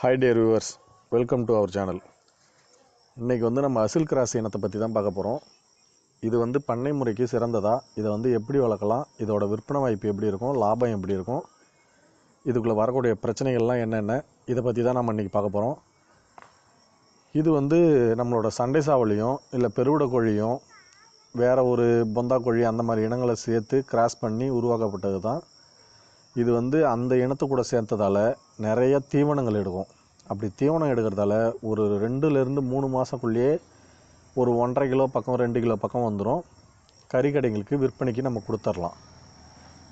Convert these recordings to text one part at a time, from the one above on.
Hi dear viewers welcome to our channel இன்றைக்கி வந்து நம்ம அசில் கிராஸ் இனத்தை பற்றி தான் பார்க்க போகிறோம் இது வந்து பண்ணை முறைக்கு சிறந்ததா? இதை வந்து எப்படி வளர்க்கலாம்? இதோட விற்பனை வாய்ப்பு எப்படி இருக்கும்? லாபம் எப்படி இருக்கும்? இதுக்குள்ளே வரக்கூடிய பிரச்சனைகள்லாம் என்னென்ன? இதை பற்றி தான் நம்ம இன்றைக்கி பார்க்க போகிறோம் இது வந்து நம்மளோட சண்டை சாவலியும் இல்லை பெருவிட கோழியும் வேறு ஒரு பொந்தா கோழி அந்த மாதிரி இனங்களை சேர்த்து கிராஸ் பண்ணி உருவாக்கப்பட்டது தான் இது வந்து அந்த இனத்து கூட சேர்த்ததால் நிறைய தீவனங்கள் எடுக்கும். அப்படி தீவனம் எடுக்கிறதால ஒரு ரெண்டுலேருந்து மூணு மாதக்குள்ளேயே ஒரு ஒன்றரை கிலோ பக்கம் ரெண்டு கிலோ பக்கம் வந்துடும் கறிக்கடைங்களுக்கு விற்பனைக்கு நம்ம கொடுத்துர்லாம்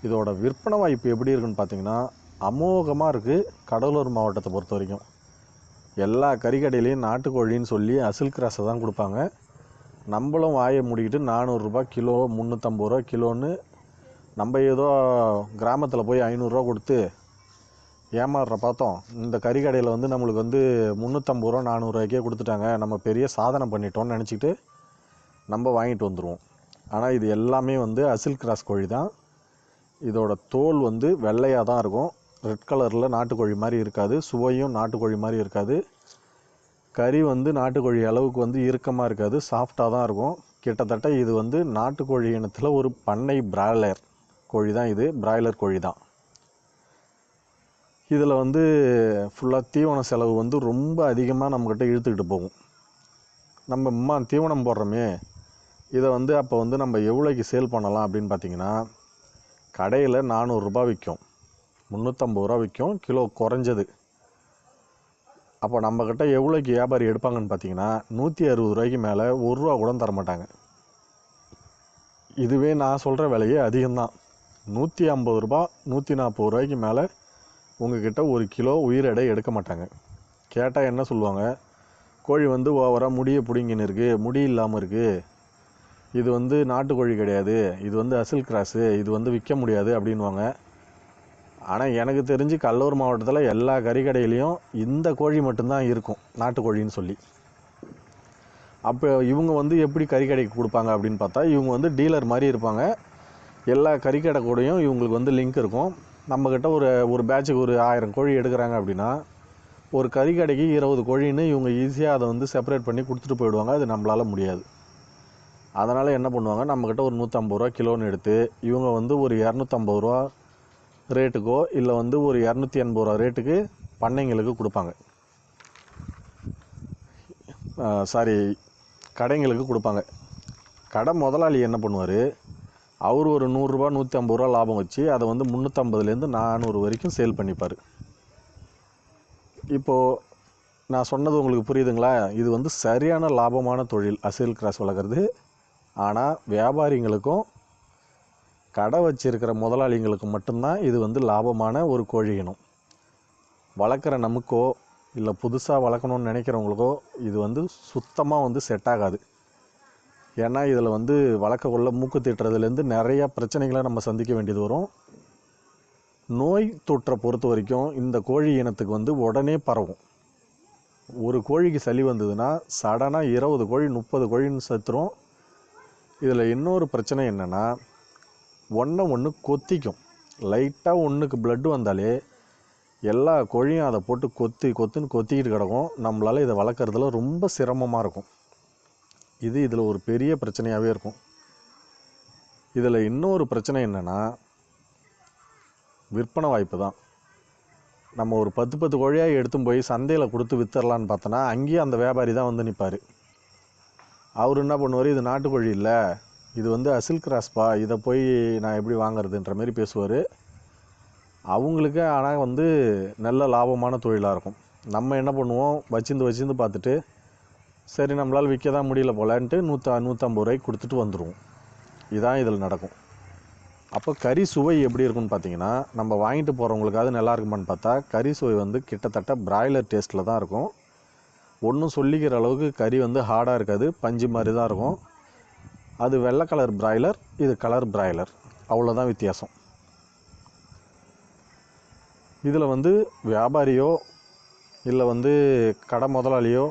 இதோட விற்பனை வாய்ப்பு எப்படி இருக்குன்னு பார்த்தீங்கன்னா அமோகமாக இருக்குது கடலூர் மாவட்டத்தை பொறுத்த வரைக்கும். எல்லா கறிக்கடையிலையும் நாட்டுக்கோழின்னு சொல்லி அசில் கிராஸை தான் கொடுப்பாங்க. நம்மளும் வாயை மூடிக்கிட்டு நானூறுரூபா கிலோ முந்நூற்றம்பது ரூபா கிலோன்னு நம்ம ஏதோ கிராமத்தில் போய் ஐநூறுரூவா கொடுத்து ஏமாறுற பார்த்தோம். இந்த கறிக்கடையில் வந்து நம்மளுக்கு வந்து முந்நூற்றம்பது ரூபா நானூறுரூவாய்க்கே கொடுத்துட்டாங்க. நம்ம பெரிய சாதனை பண்ணிட்டோம்னு நினச்சிக்கிட்டு நம்ம வாங்கிட்டு வந்துடுவோம் ஆனால் இது எல்லாமே வந்து அசில் கிராஸ் கோழி தான். இதோட தோல் வந்து வெள்ளையாக தான் இருக்கும். ரெட் கலரில் நாட்டுக்கோழி மாதிரி இருக்காது. சுவையும் நாட்டுக்கோழி மாதிரி இருக்காது. கறி வந்து நாட்டுக்கோழி அளவுக்கு வந்து இறுக்கமாக இருக்காது. சாஃப்டாக தான் இருக்கும். கிட்டத்தட்ட இது வந்து நாட்டுக்கோழி இனத்தில் ஒரு பண்ணை பிராய்லர் கோழி தான் இது. பிராய்லர் கோழி தான். இதில் வந்து ஃபுல்லாக தீவன செலவு வந்து ரொம்ப அதிகமாக நம்மக்கிட்ட இழுத்துக்கிட்டு போகும். நம்ம அம்மா தீவனம் போடுறோமே இதை வந்து அப்போ வந்து நம்ம எவ்வளோக்கு சேல் பண்ணலாம் அப்படின்னு பார்த்தீங்கன்னா கடையில் நானூறுரூபா விற்கும். முந்நூற்றம்பது ரூபா விற்கும். கிலோ குறைஞ்சது. அப்போ நம்மக்கிட்ட எவ்வளோக்கு வியாபாரி எடுப்பாங்கன்னு பார்த்தீங்கன்னா நூற்றி அறுபது ரூபாய்க்கு மேலே ஒரு ரூபா கூட தர மாட்டாங்க. இதுவே நான் சொல்கிற விலையே அதிகம்தான். நூற்றி ஐம்பது ரூபா நூற்றி நாற்பது ரூபாய்க்கு மேலே உங்ககிட்ட ஒரு கிலோ உயிர் எடை எடுக்க மாட்டாங்க. கேட்டால் என்ன சொல்லுவாங்க? கோழி வந்து ஓவராக முடியை பிடிங்கின்னு இருக்குது முடி இல்லாமல் இருக்குது இது வந்து நாட்டுக்கோழி கிடையாது. இது வந்து அசில் கிராஸு இது வந்து விற்க முடியாது அப்படின்வாங்க ஆனால் எனக்கு தெரிஞ்சு கடலூர் மாவட்டத்தில் எல்லா கறிக்கடையிலையும் இந்த கோழி மட்டும்தான் இருக்கும் நாட்டுக்கோழின்னு சொல்லி. அப்போ இவங்க வந்து எப்படி கறிக்கடைக்கு கொடுப்பாங்க அப்படின்னு பார்த்தா இவங்க வந்து டீலர் மாதிரி இருப்பாங்க. எல்லா கறிக்கடை கூடயும் இவங்களுக்கு வந்து லிங்க் இருக்கும். நம்மக்கிட்ட ஒரு ஒரு பேட்சுக்கு ஒரு ஆயிரம் கோழி எடுக்கிறாங்க அப்படின்னா ஒரு கறிக்கடைக்கு இருபது கோழின்னு இவங்க ஈஸியாக அதை வந்து செப்பரேட் பண்ணி கொடுத்துட்டு போயிடுவாங்க. அது நம்மளால் முடியாது. அதனால் என்ன பண்ணுவாங்க? நம்மக்கிட்ட ஒரு நூற்றம்பது ரூபா கிலோன்னு எடுத்து இவங்க வந்து ஒரு இரநூத்தம்பது ரூபா ரேட்டுக்கோ இல்லை வந்து ஒரு இரநூத்தி எண்பது ரூபா ரேட்டுக்கு பண்ணைங்களுக்கு கொடுப்பாங்க. சாரி கடைங்களுக்கு கொடுப்பாங்க. கடை முதலாளி என்ன பண்ணுவார்? அவர் ஒரு நூறுரூபா நூற்றி ஐம்பது ரூபா லாபம் வச்சு அதை வந்து முந்நூற்றம்பதுலேருந்து நானூறு வரைக்கும் சேல் பண்ணிப்பார். இப்போது நான் சொன்னது உங்களுக்கு புரியுதுங்களா? இது வந்து சரியான லாபமான தொழில் அசில் கிராஸ் வளர்க்குறது. ஆனால் வியாபாரிங்களுக்கும் கடை வச்சிருக்கிற முதலாளிங்களுக்கு மட்டும்தான் இது வந்து லாபமான ஒரு கோழி இனம். வளர்க்குற நமக்கோ இல்லை புதுசாக வளர்க்கணும்னு நினைக்கிறவங்களுக்கோ இது வந்து சுத்தமாக வந்து செட் ஆகாது. ஏன்னா இதில் வந்து வளர்க்கக்குள்ள மூக்கு தீட்டுறதுலேருந்து நிறையா பிரச்சனைகளை நம்ம சந்திக்க வேண்டியது வரும். நோய் தொற்றை பொறுத்த வரைக்கும் இந்த கோழி இனத்துக்கு வந்து உடனே பரவும். ஒரு கோழிக்கு சளி வந்ததுன்னா சடனாக இருபது கோழி முப்பது கோழின்னு செத்துரும். இதில் இன்னொரு பிரச்சனை என்னென்னா ஒன்றை ஒன்று கொத்திக்கும். லைட்டாக ஒன்றுக்கு பிளட்டு வந்தாலே எல்லா கோழியும் அதை போட்டு கொத்தி கொத்துன்னு கொத்திக்கிட்டு கிடக்கும். நம்மளால் இதை வளர்க்குறதுல ரொம்ப சிரமமாக இருக்கும். இது இதில் ஒரு பெரிய பிரச்சனையாகவே இருக்கும். இதில் இன்னொரு பிரச்சனை என்னென்னா விற்பனை வாய்ப்பு தான். நம்ம ஒரு பத்து பத்து கோழியாக எடுத்து போய் சந்தையில் கொடுத்து வித்துடலான்னு பார்த்தோன்னா அங்கேயும் அந்த வியாபாரி தான் வந்து நிற்பார் அவர் என்ன பண்ணுவார்? இது நாட்டுக்கோழி இல்லை இது வந்து அசில் கிராஸ்பா இதை போய் நான் எப்படி வாங்குறதுன்ற மாதிரி பேசுவார். அவங்களுக்கு ஆனால் வந்து நல்ல லாபமான தொழிலாக இருக்கும். நம்ம என்ன பண்ணுவோம்? வச்சிருந்து வச்சிருந்து பார்த்துட்டு சரி நம்மளால் விற்க தான் முடியல போலான்ட்டு நூற்றா நூற்றம்பது ரூபாய்க்கு கொடுத்துட்டு வந்துடுவோம் இதுதான் இதில் நடக்கும். அப்போ கறி சுவை எப்படி இருக்கும்னு பார்த்தீங்கன்னா நம்ம வாங்கிட்டு போகிறவங்களுக்காவது நல்லா இருக்குமான்னு பார்த்தா கறி சுவை வந்து கிட்டத்தட்ட பிராய்லர் டேஸ்ட்டில் தான் இருக்கும். ஒன்றும் சொல்லிக்கிற அளவுக்கு கறி வந்து ஹார்டாக இருக்காது பஞ்சு மாதிரி தான் இருக்கும். அது வெள்ளை கலர் பிராய்லர் இது கலர் பிராய்லர் அவ்வளோதான் வித்தியாசம். இதில் வந்து வியாபாரியோ இல்லை வந்து கடை முதலாளியோ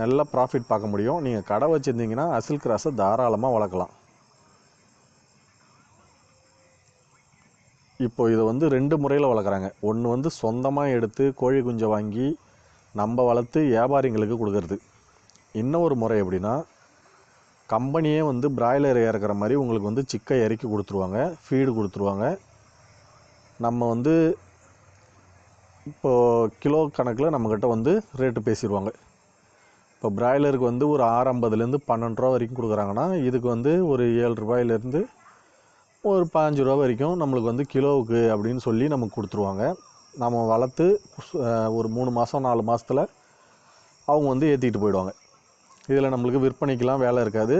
நல்ல ப்ராஃபிட் பார்க்க முடியும். நீங்கள் கடை வச்சுருந்தீங்கன்னா அசில் கிராஸை தாராளமாக வளர்க்கலாம். இப்போது இதை வந்து ரெண்டு முறையில் வளர்க்குறாங்க. ஒன்று வந்து சொந்தமாக எடுத்து கோழி குஞ்சை வாங்கி நம்ம வளர்த்து வியாபாரிங்களுக்கு கொடுக்கறது. இன்னொரு முறை எப்படின்னா கம்பெனியே வந்து பிராய்லர் இறக்குற மாதிரி உங்களுக்கு வந்து சிக்கை இறக்கி கொடுத்துருவாங்க. ஃபீடு கொடுத்துருவாங்க. நம்ம வந்து இப்போது கிலோ கணக்கில் நம்மக்கிட்ட வந்து ரேட்டு பேசிடுவாங்க. இப்போ பிராய்லருக்கு வந்து ஒரு ஆறு ஐம்பதுலேருந்து பன்னெண்டு ரூபா வரைக்கும் கொடுக்குறாங்கன்னா இதுக்கு வந்து ஒரு ஏழு ரூபாயிலேருந்து ஒரு பாஞ்சு ரூபா வரைக்கும் நம்மளுக்கு வந்து கிலோவுக்கு அப்படின்னு சொல்லி நமக்கு கொடுத்துருவாங்க. நம்ம வளர்த்து ஒரு மூணு மாதம் நாலு மாதத்தில் அவங்க வந்து ஏற்றிக்கிட்டு போயிடுவாங்க. இதில் நம்மளுக்கு விற்பனைக்கெலாம் வேலை இருக்காது.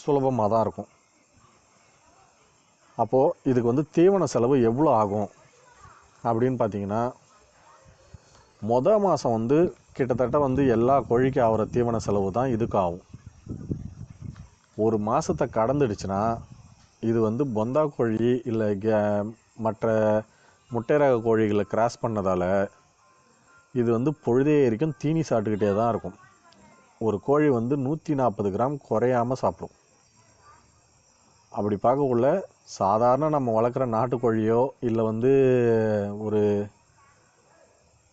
சுலபமாக தான் இருக்கும். அப்போது இதுக்கு வந்து தீவன செலவு எவ்வளோ ஆகும் அப்படின்னு பார்த்தீங்கன்னா மொதல் மாதம் வந்து கிட்டத்தட்ட வந்து எல்லா கோழிக்கு ஆகிற தீவன செலவு தான் இதுக்கு ஆகும். ஒரு மாதத்தை கடந்துடுச்சுன்னா இது வந்து பொந்தா கோழி இல்லை கே- மற்ற முட்டை ரக கோழிகளை கிராஸ் பண்ணதால் இது வந்து பொழுதே வரைக்கும் தீனி சாப்பிட்டுக்கிட்டே தான் இருக்கும். ஒரு கோழி வந்து நூற்றி நாற்பது கிராம் குறையாமல் சாப்பிடும். அப்படி பார்க்கக்குள்ள சாதாரண நம்ம வளர்க்குற நாட்டுக்கோழியோ இல்லை வந்து ஒரு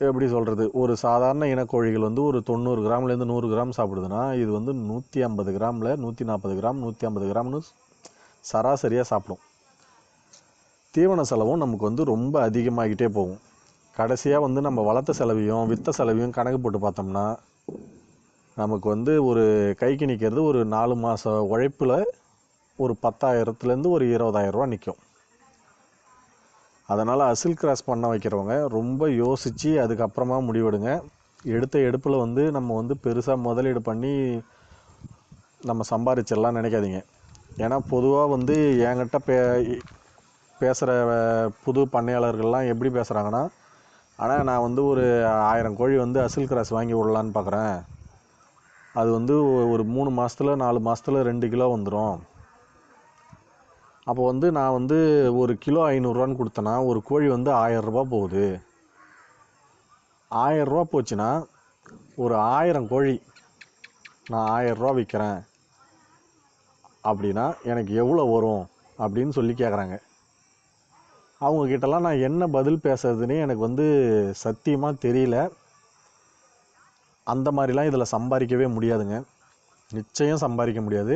எப்படி சொல்கிறது ஒரு சாதாரண இனக்கோழிகள் வந்து ஒரு தொண்ணூறு கிராம்லேருந்து நூறு கிராம் சாப்பிடுதுன்னா இது வந்து நூற்றி ஐம்பது கிராமில் நூற்றி நாற்பது கிராம் நூற்றி ஐம்பது கிராம்னு சராசரியாக சாப்பிடும். தீவன செலவும் நமக்கு வந்து ரொம்ப அதிகமாகிட்டே போகும். கடைசியாக வந்து நம்ம வளர்த்த செலவையும் வித்த செலவையும் கணக்கு போட்டு பார்த்தோம்னா நமக்கு வந்து ஒரு கைக்கு நிற்கிறது ஒரு நாலு மாத உழைப்பில் ஒரு பத்தாயிரத்துலேருந்து ஒரு இருபதாயிரரூவா நிற்கும் அதனால் அசில் கிராஸ் பண்ண வைக்கிறவங்க ரொம்ப யோசித்து அதுக்கப்புறமா முடிவெடுங்க. எடுத்த எடுப்பில் வந்து நம்ம வந்து பெருசாக முதலீடு பண்ணி நம்ம சம்பாரிச்சிடலாம் நினைக்காதீங்க. ஏன்னா பொதுவாக வந்து என்கிட்ட பே பேசுகிற புது பண்ணையாளர்கள்லாம் எப்படி பேசுகிறாங்கன்னா ஆனால் நான் வந்து ஒரு ஆயிரம் கோழி வந்து அசில் கிராஸ் வாங்கி விடலான்னு பார்க்குறேன் அது வந்து ஒரு மூணு மாதத்துல நாலு மாதத்துல ரெண்டு கிலோ வந்துடும் அப்போ வந்து நான் வந்து ஒரு கிலோ ஐநூறுரூவான்னு கொடுத்தேன்னா ஒரு கோழி வந்து ஆயரூபா போகுது. ஆயரூபா போச்சுன்னா ஒரு ஆயிரம் கோழி நான் ஆயரூபா விற்கிறேன் அப்படின்னா எனக்கு எவ்வளோ வரும் அப்படின்னு சொல்லி கேட்குறாங்க அவங்கக்கிட்டலாம் நான் என்ன பதில் பேசுறதுன்னே எனக்கு வந்து சத்தியமாக தெரியல. அந்த மாதிரிலாம் இதில் சம்பாதிக்கவே முடியாதுங்க. நிச்சயம் சம்பாதிக்க முடியாது.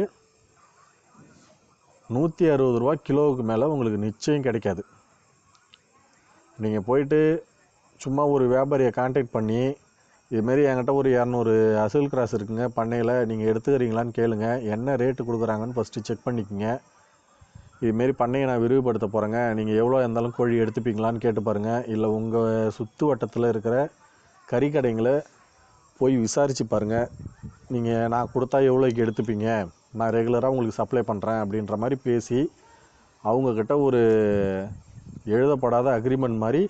நூற்றி அறுபது ரூபா கிலோவுக்கு மேலே உங்களுக்கு நிச்சயம் கிடைக்காது. நீங்கள் போயிட்டு சும்மா ஒரு வியாபாரியை காண்டாக்ட் பண்ணி இதுமாரி என்கிட்ட ஒரு இரநூறு அசல் கிராஸ் இருக்குங்க பண்ணையில் நீங்கள் எடுத்துக்கிறீங்களான்னு கேளுங்க. என்ன ரேட்டு கொடுக்குறாங்கன்னு ஃபஸ்ட்டு செக் பண்ணிக்கோங்க. இதுமாரி பண்ணையை நான் விரிவுபடுத்த போகிறேங்க நீங்கள் எவ்வளோ இருந்தாலும் கோழி எடுத்துப்பீங்களான்னு கேட்டு பாருங்கள் இல்லை உங்கள் சுற்று வட்டத்தில் இருக்கிற கறிக்கடைங்களை போய் விசாரித்து பாருங்கள் நீங்கள் நான் கொடுத்தா எவ்வளோக்கு எடுத்துப்பீங்க? நான் ரெகுலராக உங்களுக்கு சப்ளை பண்ணுறேன் அப்படின்ற மாதிரி பேசி அவங்கக்கிட்ட ஒரு எழுதப்படாத அக்ரிமெண்ட் மாதிரி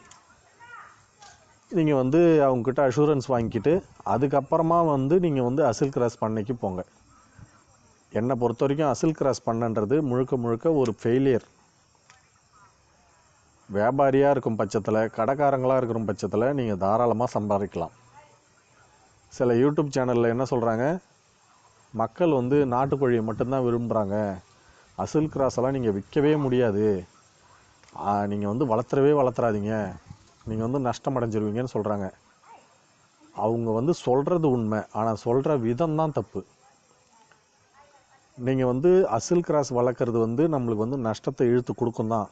நீங்கள் வந்து அவங்கக்கிட்ட அஷூரன்ஸ் வாங்கிக்கிட்டு அதுக்கப்புறமா வந்து நீங்கள் வந்து அசில் கிராஸ் பண்ணைக்கு போங்க. என்னை பொறுத்த வரைக்கும் அசில் கிராஸ் பண்ணன்றது முழுக்க முழுக்க ஒரு ஃபெயிலியர் வியாபாரியாக இருக்கும் பட்சத்தில் கடைக்காரங்களாக இருக்கிற பட்சத்தில் நீங்கள் தாராளமாக சம்பாதிக்கலாம். சில யூடியூப் சேனலில் என்ன சொல்கிறாங்க மக்கள் வந்து நாட்டுக்கோழியை மட்டும்தான் விரும்புகிறாங்க அசில் கிராஸெல்லாம் நீங்கள் விற்கவே முடியாது. நீங்கள் வந்து வளர்த்துறவே வளர்த்துறாதீங்க. நீங்கள் வந்து நஷ்டம் அடைஞ்சிருவீங்கன்னு சொல்கிறாங்க அவங்க வந்து சொல்கிறது உண்மை ஆனால் சொல்கிற விதம் தான் தப்பு. நீங்கள் வந்து அசில் கிராஸ் வளர்க்குறது வந்து நம்மளுக்கு வந்து நஷ்டத்தை இழுத்து கொடுக்கும் தான்.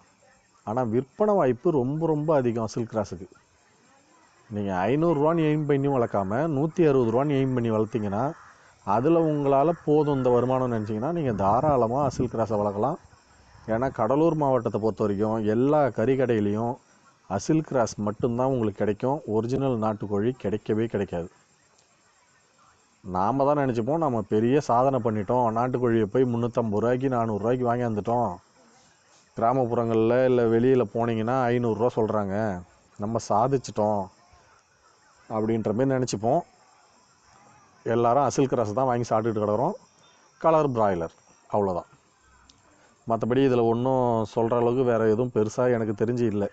ஆனால் விற்பனை வாய்ப்பு ரொம்ப ரொம்ப அதிகம் அசில் கிராஸுக்கு. நீங்கள் ஐநூறுரூவான்னு எய்ம் பண்ணி வளர்க்காம நூற்றி அறுபது ரூபான்னு எய்ம் பண்ணி வளர்த்தீங்கன்னா அதில் உங்களால் போதும் இந்த வருமானம் நினச்சிங்கன்னா நீங்கள் தாராளமாக அசில் கிராஸை வளர்க்கலாம். ஏன்னா கடலூர் மாவட்டத்தை பொறுத்த வரைக்கும் எல்லா கறிக்கடையிலையும் அசில் கிராஸ் மட்டும்தான் உங்களுக்கு கிடைக்கும். ஒரிஜினல் நாட்டுக்கோழி கிடைக்கவே கிடைக்காது. நாம் தான் நினச்சிப்போம் நம்ம பெரிய சாதனை பண்ணிட்டோம். நாட்டுக்கோழியை போய் முந்நூற்றம்பது ரூபாய்க்கு நானூறுரூவாய்க்கு வாங்கியாந்துட்டோம் கிராமப்புறங்களில் இல்லை வெளியில் போனீங்கன்னா ஐநூறுரூவா சொல்கிறாங்க நம்ம சாதிச்சிட்டோம். அப்படின்ற மாதிரி நினச்சிப்போம். எல்லாரும் அசில் கிராஸ் தான் வாங்கி சாப்பிட்டுட்டு கிடக்குறோம். கலர் பிராய்லர் அவ்வளோதான் மற்றபடி இதில் ஒன்றும் சொல்கிற அளவுக்கு வேறு எதுவும் பெருசாக எனக்கு தெரிஞ்சு இல்லை.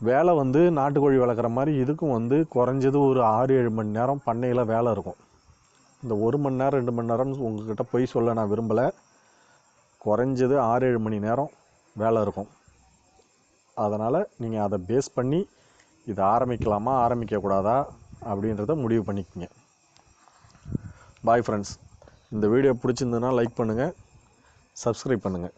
வேலை வந்து நாட்டுக்கோழி வளர்க்குற மாதிரி இதுக்கும் வந்து குறைஞ்சது ஒரு ஆறு ஏழு மணி நேரம் பண்ணையில் வேலை இருக்கும். இந்த ஒரு மணி நேரம் ரெண்டு மணி நேரம் உங்கள்கிட்ட போய் சொல்ல நான் விரும்பலை. குறைஞ்சது ஆறு ஏழு மணி நேரம் வேலை இருக்கும். அதனால் நீங்கள் அதை பேஸ் பண்ணி இதை ஆரம்பிக்கலாமா ஆரம்பிக்கக்கூடாதா அப்படின்றத முடிவு பண்ணிக்கோங்க. பாய் ஃப்ரெண்ட்ஸ் இந்த வீடியோ பிடிச்சிருந்ததுன்னா லைக் பண்ணுங்கள் சப்ஸ்கிரைப் பண்ணுங்கள்